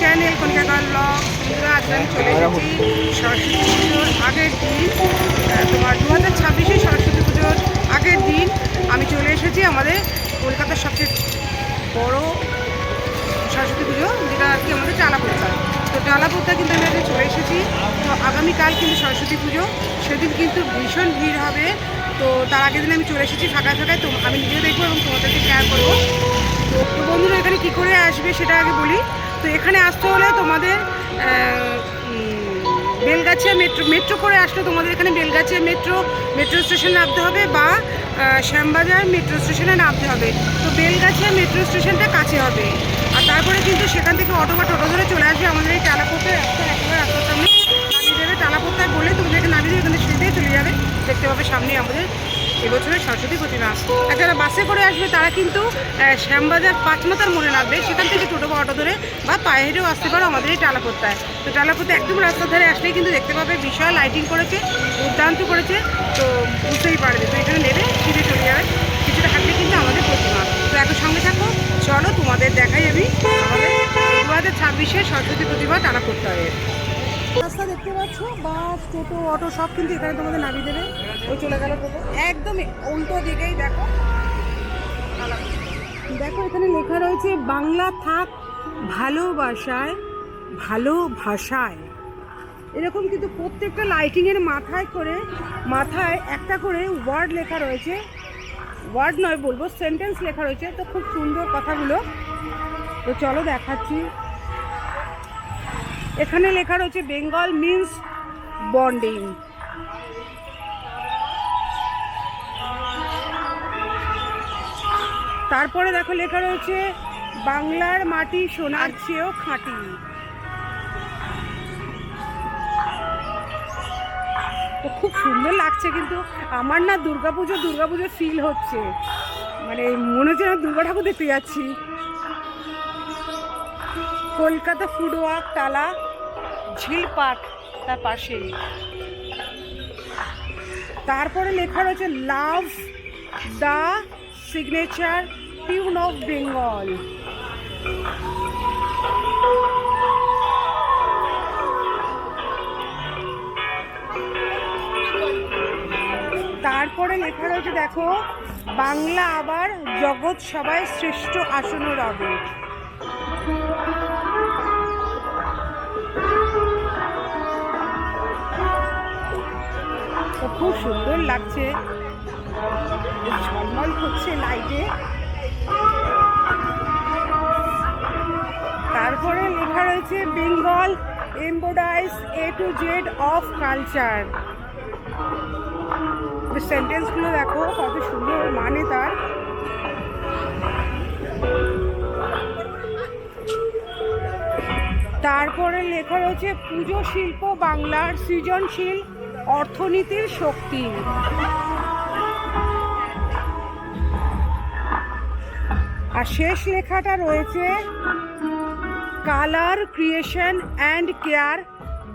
Channel Kayal blog বন্ধুরা আজকে আমি চলে এসেছি সরস্বতী পুজোর আগের দিন। তোমার দু হাজার ছাব্বিশে সরস্বতী পুজোর আগের দিন আমি চলে এসেছি আমাদের কলকাতার সবচেয়ে বড় সরস্বতী পুজো, যেটা আর কি আমাদের টালাপোতা। তো টালাপোতা কিন্তু আমি আজকে চলে এসেছি। তো আগামীকাল কিন্তু সরস্বতী পুজো, সেদিন কিন্তু ভীষণ ভিড় হবে। তো তার আগের দিন আমি চলে এসেছি ফাঁকা ফাঁকায়, তো আমি নিজেও দেখব এবং তোমাদেরকে শেয়ার করব। তো বন্ধুরা, এখানে কী করে আসবে সেটা আগে বলি। এখানে আসতে হলে তোমাদের বেলগাছিয়া মেট্রো মেট্রো করে আসলে তোমাদের এখানে বেলগাছিয়া মেট্রো মেট্রো স্টেশনে নামতে হবে বা শ্যামবাজার মেট্রো স্টেশনে নামতে হবে। তো বেলগাছিয়া মেট্রো স্টেশনটা কাছে হবে। আর তারপরে কিন্তু সেখান থেকে অটো বা টোটো ধরে চলে আসবে। আমাদের এই টালাপোতে রাস্তা একেবারে রাস্তার সামনে। নামিয়ে দেবে। টালাপোতায় বলে তোমাদেরকে নামিয়ে দেবে, এখানে সিঁড়িতেই চলে যাবে। দেখতে পাবে সামনে আমাদের এবছরের সরস্বতী প্রতিমা। আর যারা বাসে করে আসবে, তারা কিন্তু শ্যামবাজার পাঁচমাতার মোড়ে নামবে। সেখান থেকে টোটো বা অটো ধরে বা পায়ে হেঁটেও আসতে পারো আমাদের এই টালাপোত্তায় তো টালাপোতে একদম রাস্তার ধারে আসলেই কিন্তু দেখতে পাবে বিশাল লাইটিং করেছে দুর্দান্ত করেছে, তো বুঝতেই পারবে। তো এখানে নেবে সিঁড়ে চলে যাবে কিছুটা হাঁটলে কিন্তু আমাদের প্রতিমা। তো এখন সঙ্গে থাকো, চলো তোমাদের দেখাই আমি আমাদের দু হাজার ছাব্বিশে সরস্বতী প্রতিমা টালাপোত্তায় রাস্তা দেখতে পাচ্ছ, বাস, টোটো, অটো, সব কিন্তু এখানে তোমাদের নামিয়ে দেবে। ওই চলে গেল টোটো। একদম উল্টো দিকেই দেখো। দেখো, এখানে লেখা রয়েছে, বাংলা থাক ভালোবাসায়, ভালো ভাষায়। এরকম কিন্তু প্রত্যেকটা লাইটিংয়ের মাথায় করে, মাথায় একটা করে ওয়ার্ড লেখা রয়েছে। ওয়ার্ড নয়, বলব সেন্টেন্স লেখা রয়েছে। তো খুব সুন্দর কথাগুলো। তো চলো দেখাচ্ছি। এখানে লেখা রয়েছে বেঙ্গল মিন্স বন্ডিং। তারপরে দেখো লেখা রয়েছে বাংলার মাটি সোনার চেয়েও খাঁটি। তো খুব সুন্দর লাগছে কিন্তু আমার না দুর্গাপুজো দুর্গাপুজো ফিল হচ্ছে। মানে মনে হচ্ছে না দুর্গা ঠাকুর দেখতে যাচ্ছি। কলকাতা ফুড ওয়ার্ক টালা ঝিল পার্ক তার পাশেই। তারপরে লেখা রয়েছে, love the signature tune of Bengal. তারপরে লেখা রয়েছে, দেখো, বাংলা আবার জগৎ সবাই শ্রেষ্ঠ আসন রবে খুব সুন্দর লাগছে। ঝলমল করছে লাইটে তারপরে লেখা রয়েছে Bengal embodies a to z of culture সেন্টেন্সগুলো দেখো, কত সুন্দর মানে তার। তারপরে লেখা রয়েছে, পুজো শিল্প বাংলার সৃজনশীল অর্থনীতির শক্তি। আর শেষ লেখাটা রয়েছে, colour creation and care,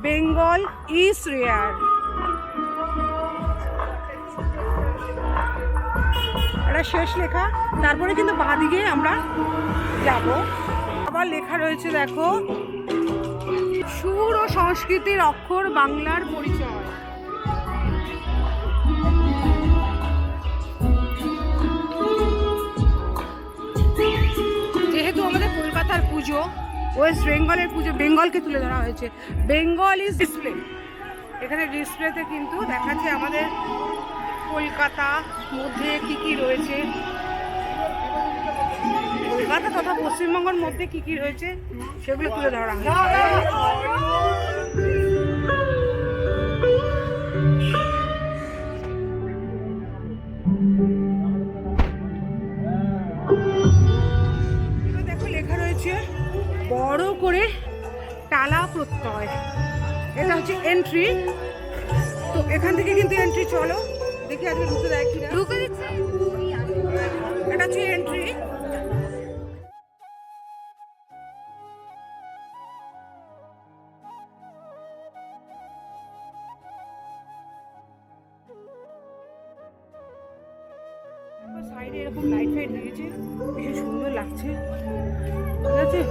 Bengal is rare. এটা শেষ লেখা, তারপরে কিন্তু বাঁদিকে আমরা যাব। আবার লেখা রয়েছে, দেখো, সুর ও সংস্কৃতির অক্ষর বাংলার পরিচয়। কলকাতার পুজো, ওয়েস্ট বেঙ্গলের পুজো, বেঙ্গলকে তুলে ধরা হয়েছে। Bengal is display. এখানে ডিসপ্লেতে কিন্তু দেখাচ্ছে আমাদের কলকাতা মধ্যে কি কি রয়েছে। কলকাতা তথা পশ্চিমবঙ্গের মধ্যে কি কি রয়েছে, সেগুলো তুলে ধরা হয়েছে। এন্ট্রি তো এখান থেকে কিন্তু এন্ট্রি চলো। দেখি আজকে ঢুকে দেয় কিনা। ঢুকে দিচ্ছে। এটা হচ্ছে এন্ট্রি সাইড এরকম লাইট ফাইট দিয়েছে ভীষণ সুন্দর লাগছে। ঠিক আছে?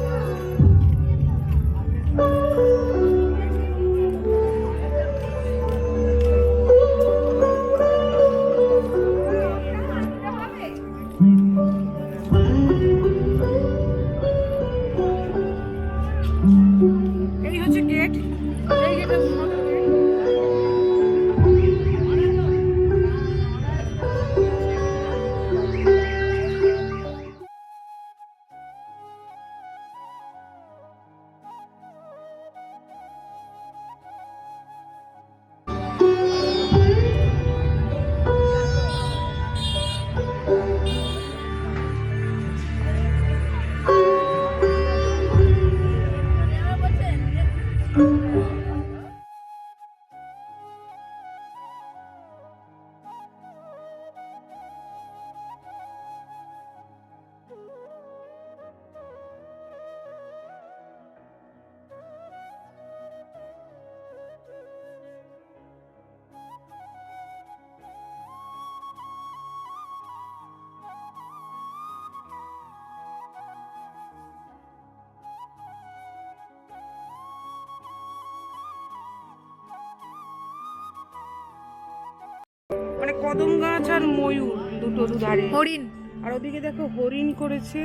কদম গাছ আর ময়ূর দুটো দুধারে। হরিণ। আর ওদিকে দেখো হরিণ করেছে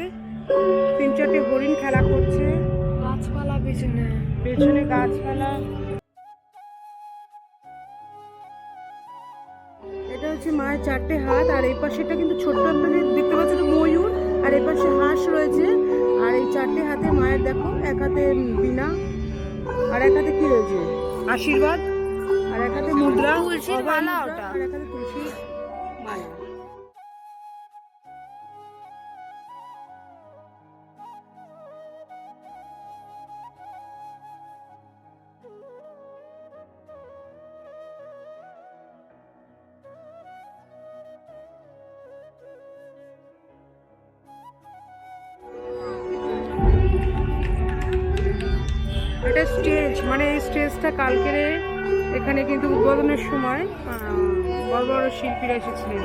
তিন চারটে হরিণ খেলা করছে। গাছপালা পেছনে। পেছনে গাছপালা। এটা হচ্ছে মায়ের চারটে হাত আর এই পাশেটা কিন্তু ছোট্ট একটা দেখতে পাচ্ছ তো ময়ূর আর এই পাশে হাঁস রয়েছে। আর এই চারটে হাতে মায়ের দেখো এক হাতে বীণা আর এক হাতে কি রয়েছে? আশীর্বাদ। আর মুদ্রা তুলসীর মালা ওটা। আর স্টেজ মানে এই স্টেজটা কালকের এখানে কিন্তু উদ্বোধনের সময় বড় বড় শিল্পীরা এসেছিলেন।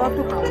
গতকাল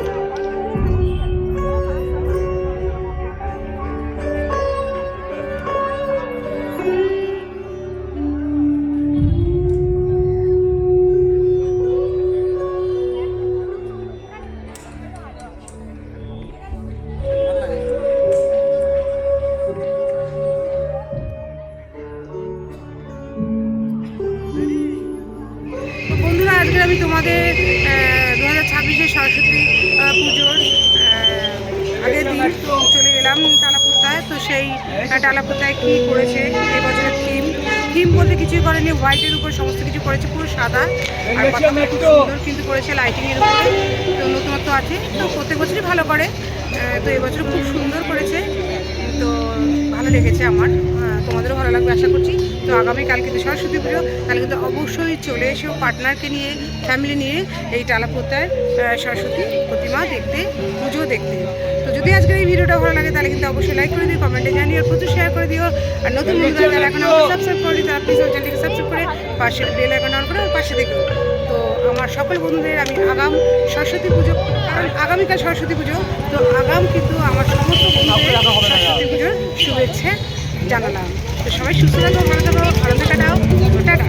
আহ, টালাপুত্তায় কী করেছে এই বছরের থিম থিম বলতে কিছুই করেনি হোয়াইটের উপর সমস্ত কিছু করেছে পুরো সাদা। আর সুন্দর কিন্তু করেছে লাইটিংয়ের উপরে। তো নতুনত্ব আছে তো প্রত্যেক বছরই ভালো করে। তো এবছর খুব সুন্দর করেছে। তো ভালো লেগেছে আমার। তোমাদেরও ভালো লাগবে আশা করছি। তো আগামীকাল কিন্তু সরস্বতী পুজো তাহলে কিন্তু অবশ্যই চলে এসেও পার্টনারকে নিয়ে ফ্যামিলি নিয়ে এই টালাপোতার সরস্বতী প্রতিমা দেখতে পুজো দেখতে। যদি আজকের এই ভিডিওটা ভালো লাগে তাহলে কিন্তু অবশ্যই লাইক করে দিও কমেন্টে জানিও প্রচুর শেয়ার করে দিও। আর নতুন বন্ধুরা যারা এখন সাবস্ক্রাইব করি তারা প্লিজ আমার চ্যানেলটিকে সাবস্ক্রাইব করে পাশে বেল আইকন অন করে পাশে দেখো। তো আমার সকল বন্ধুদের আমি আগাম সরস্বতী পুজো কারণ আগামীকাল সরস্বতী পুজো তো আগাম কিন্তু আমার সমস্ত বন্ধুদের সরস্বতী পুজোর শুভেচ্ছা জানালাম। তো সবাই সুস্থ থাকো ভালো থাকো আনন্দ কাটাও টাটা।